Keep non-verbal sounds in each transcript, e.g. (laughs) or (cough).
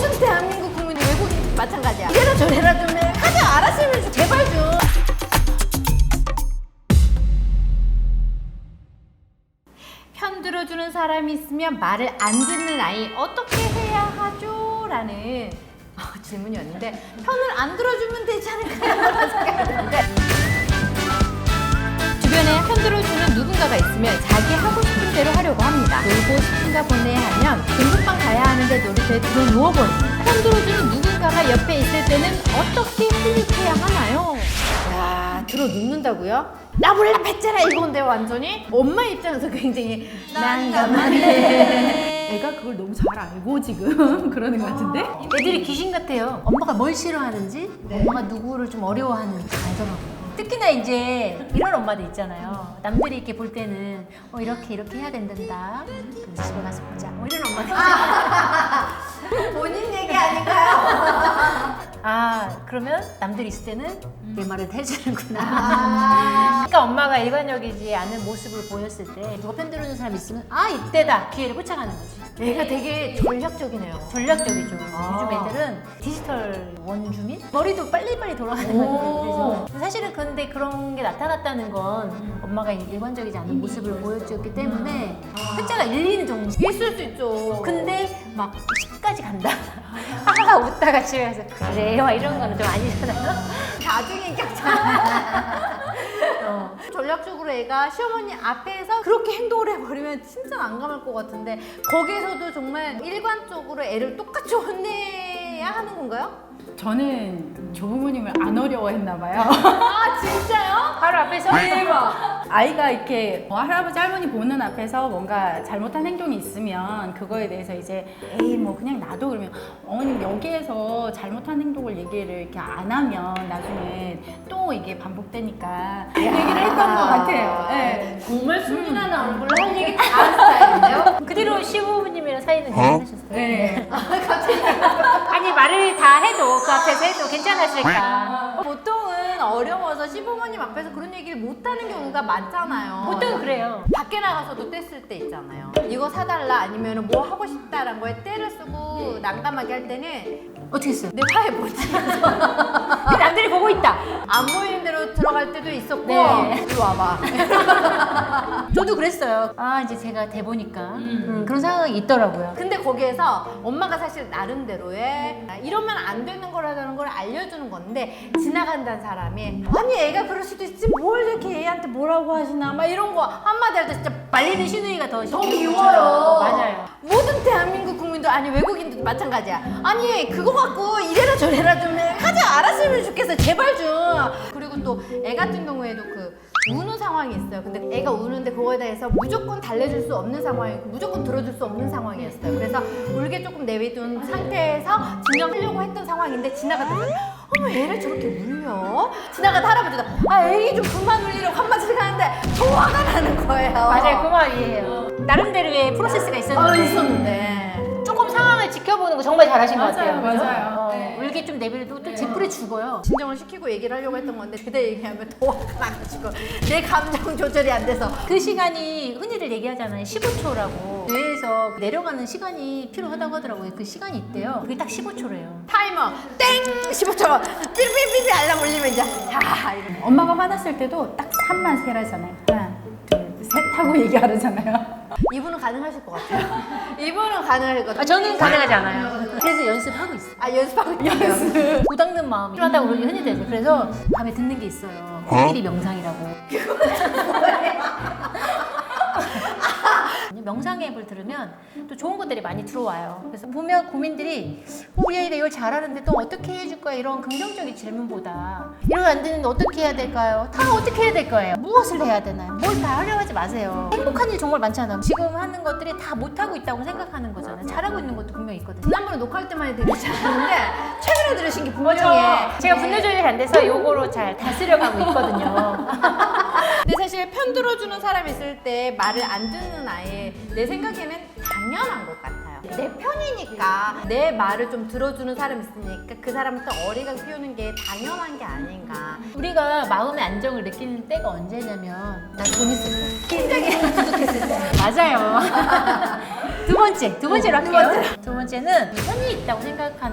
모든 대한민국 국민이 외국인 마찬가지야. 이래라 저래라 좀 해. 하자 알았으면 좀 제발 좀. 편 들어주는 사람이 있으면 말을 안 듣는 아이 어떻게 해야 하죠? 라는 어, 질문이었는데 편을 안 들어주면 되지 않을까요? 주변에 편 들어주는 누군가가 있으면 놀고 싶은가 보내 하면 금붕방 가야 하는데 놀이터에 들어 누워버립니다. 편 들어주는 누군가가 옆에 있을 때는 어떻게 훈육해야 하나요? 야, 들어 눕는다고요? 나 몰라 뱉잖아 이건데 완전히 엄마 입장에서 굉장히 난감하네. 애가 그걸 너무 잘 알고 지금 (laughs) 그러는 것 같은데? 애들이 귀신 같아요. 엄마가 뭘 싫어하는지, 네. 엄마가 누구를 좀 어려워하는지 다 알더라고요. 특히나 이제 이런 엄마들 있잖아요. 남들이 이렇게 볼 때는 어, 이렇게 이렇게 해야 된단다. 그래서 집에 가서 보자. 뭐 이런 엄마들 있잖아요. (laughs) 본인 얘기 아닌가요? 아 그러면 남들이 있을 때는 내 말을 해주는구나. 아. 그러니까 엄마가 일관적이지 않은 모습을 보였을 때 누가 편 들어주는 사람 있으면 아 이때다 기회를 쫓아가는 거지. 얘가 되게 전략적이네요. 전략적이죠. 아. 요즘 애들은 디지털 원주민? 머리도 빨리빨리 돌아가는 오. 거예요. 그래서 사실은 근데 그런 게 나타났다는 건 엄마가 일관적이지 않은 모습을 보여줬기 때문에 숫자가 1, 2는 정도. 있을 수 있죠. 근데 막 10까지 간다. (laughs) 하하하 웃다가 집에 가서 그래요 이런 거는 좀 아니잖아요. (laughs) 다중인격자. (laughs) 어. 전략적으로 애가 시어머니 앞에서 그렇게 행동을 해버리면 진짜 난감할 것 같은데 거기에서도 정말 일관적으로 애를 똑같이 혼내야 하는 건가요? 저는 조부모님을 안 어려워했나 봐요. 아 진짜요? 바로 앞에서 대박. 아이가 이렇게 뭐 할아버지 할머니 보는 앞에서 뭔가 잘못한 행동이 있으면 그거에 대해서 이제 에이 뭐 그냥 놔둬 그러면 어머님 여기에서 잘못한 행동을 얘기를 이렇게 안 하면 나중에 또 이게 반복되니까 얘기를 했던 것 같아요. 네. 정말 순진한 얼굴로 할 얘기 다 (laughs) 스타일인데요? 그 뒤로 시부모님이랑 사이는 괜찮으셨어요? 네. (laughs) 아니 말을 다 해도 그 앞에서 해도 괜찮았을까? 보통은 어려워서 시부모님 앞에서 그런 얘기를 못하는 경우가 많잖아요. 보통은 그래요. 밖에 나가서도 떼쓸 때 있잖아요. 이거 사달라 아니면 뭐 하고 싶다라는 거에 떼를 쓰고 난감하게 할 때는 어떻게 했어요? 내 화에 보지 근데 남들이 보고 있다. 안 보이는 대로 들어갈 때도 있었고 네. 이리 와봐. (laughs) 저도 그랬어요. 아 이제 제가 대보니까 음, 그런 상황이 있더라고요. 근데 거기에서 엄마가 사실 나름대로의 이러면 안 되는 거라는 걸 알려주는 건데 지나간다는 사람이 아니 애가 그럴 수도 있지 뭘 이렇게 애한테 뭐라고 하시나 막 이런 거 한마디 할 때 진짜 말리는 신우이가 더 더 미워요. 맞아요. 모든 대한민국 국민도 아니 외국인도 마찬가지야. 아니 그거 갖고 이래라 저래라 좀 해. 하자 알았으면 좋겠어. 제발 좀. 그리고 또 애 같은 경우에도 그 우는 상황이 있어요. 근데 애가 우는데 그거에 대해서 무조건 달래줄 수 없는 상황이고 무조건 들어줄 수 없는 상황이었어요. 그래서 울게 조금 내비둔 상태에서 진정하려고 했던 상황인데 지나가다 보니 어머 애를 저렇게 울려? 지나가다 할아버지가 아 애기 좀 그만 울리라고 한마디를 하는데 더 화가 나는 거예요. 맞아요. 그 말이에요. 나름대로의 프로세스가 아, 있었는데 있었는데. 지켜보는 거 정말 잘하신 것 같아요. 맞아요, 그죠? 맞아요. 어, 네. 울게 좀 내버려도 또 제풀에 죽어요. 진정을 시키고 얘기를 하려고 했던 건데 그때 얘기하면 더 화가 나가지고 내 감정 조절이 안 돼서 그 시간이 흔히들 얘기하잖아요. 15초라고. 뇌에서 내려가는 시간이 필요하다고 하더라고요. 그 시간이 있대요. 그게 딱 15초래요. 타이머 땡 15초 삐삐삐삐 알람 울리면 이제 자 이러면 엄마가 화났을 때도 딱 3만 세라잖아요. 하나, 둘, 셋 하고 얘기하잖아요. (laughs) 이분은 가능하실 것 같아요 (laughs) 이분은 가능할 것 같아요 아, 저는 가능하지 않아요. 그래서 연습하고 있어요. 아 연습하고 있어요 고닦는 (laughs) 마음이 필요하다고 그러기 흔히들 해요. 그래서 밤에 듣는 게 있어요. 코끼리 명상이라고. 명상 앱을 들으면 또 좋은 것들이 많이 들어와요. 그래서 보면 고민들이 어, 우리 아이가 이걸 잘하는데 또 어떻게 해줄 거야 이런 긍정적인 질문보다 이러면 안 되는데 어떻게 해야 될까요? 다 어떻게 해야 될 거예요? 무엇을 해야 되나요? 뭘 다 하려 하지 마세요. 행복한 일 정말 많잖아요. 지금 하는 것들이 다 못하고 있다고 생각하는 거잖아요. 잘하고 있는 것도 분명히 있거든요. 지난번에 녹화할 때만 해도 되게 잘하는데 최근에 들으신 게 분명해 제가 분노 조절이 안 돼서 요거로 잘 다스려가고 있거든요. (laughs) 근데 사실 편 들어주는 사람 있을 때 말을 안 듣는 아이 내 생각에는 당연한 것 같아요. 내 편이니까 내 말을 좀 들어주는 사람 있으니까 그 사람을 또 어리가 키우는 게 당연한 게 아닌가. 우리가 마음의 안정을 느끼는 때가 언제냐면 나 돈 있을 때. 굉장히 부족했을 때. 맞아요. (laughs) 두 번째, 두 번째로 두 할게요. 두 번째는 편이 있다고 생각할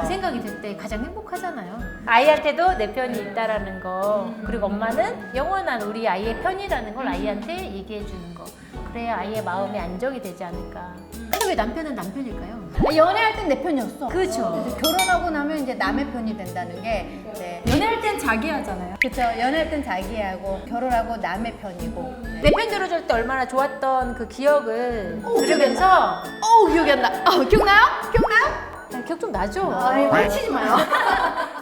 그 생각이 들 때 가장 행복하잖아요. 아이한테도 내 편이 있다라는 거, 그리고 엄마는 영원한 우리 아이의 편이라는 걸 아이한테 얘기해 주는 거. 그래야 아이의 마음이 안정이 되지 않을까. 근데 왜 남편은 남편일까요? 아, 연애할 땐 내 편이었어. 그렇죠. 이제 결혼하고 나면 이제 남의 편이 된다는 게 네. 연애할 땐 자기 하잖아요. 그쵸 연애할 땐 자기하고 결혼하고 남의 편이고 내편 들어줄 때 얼마나 좋았던 그 기억을 들으면서 어우 기억이 안 나. 어, 기억나요? 기억나요? 기억 좀 나죠? 네, 치지 마요. (laughs)